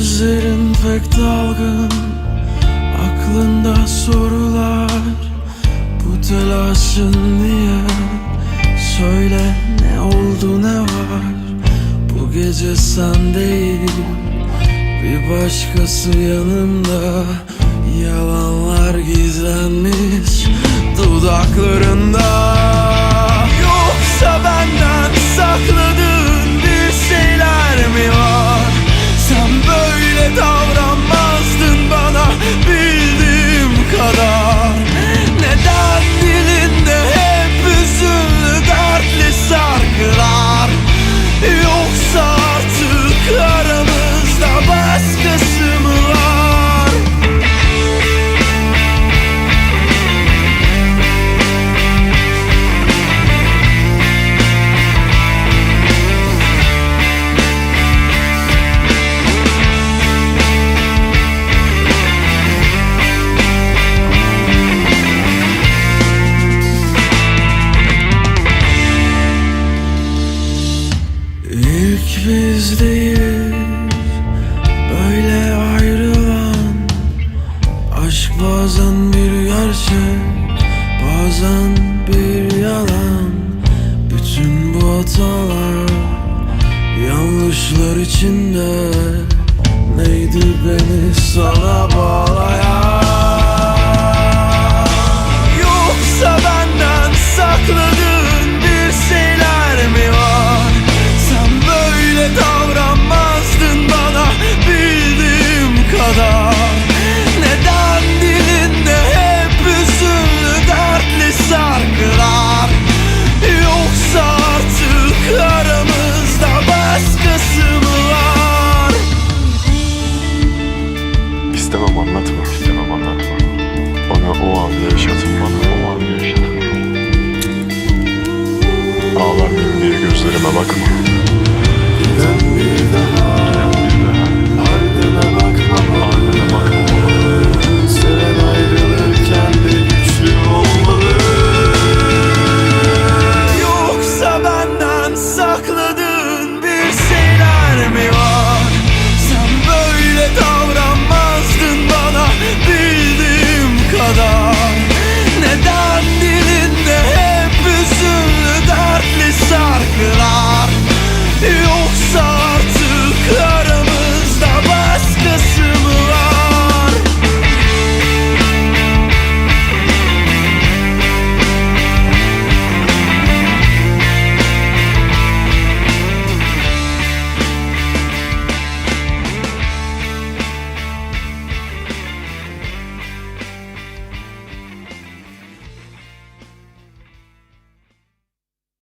Gözlerin pek dalgın Aklında sorular. Bu telaşın niye? Söyle ne oldu ne var? Bu gece sen değil Bir başkası yanımda. Yalanlar gizlenmiş Dudakları biz değiliz. Böyle ayrılan Aşk bazen bir gerçek Bazen bir yalan. Bütün bu hatalar Yanlışlar içinde. Neydi beni sana bağlayan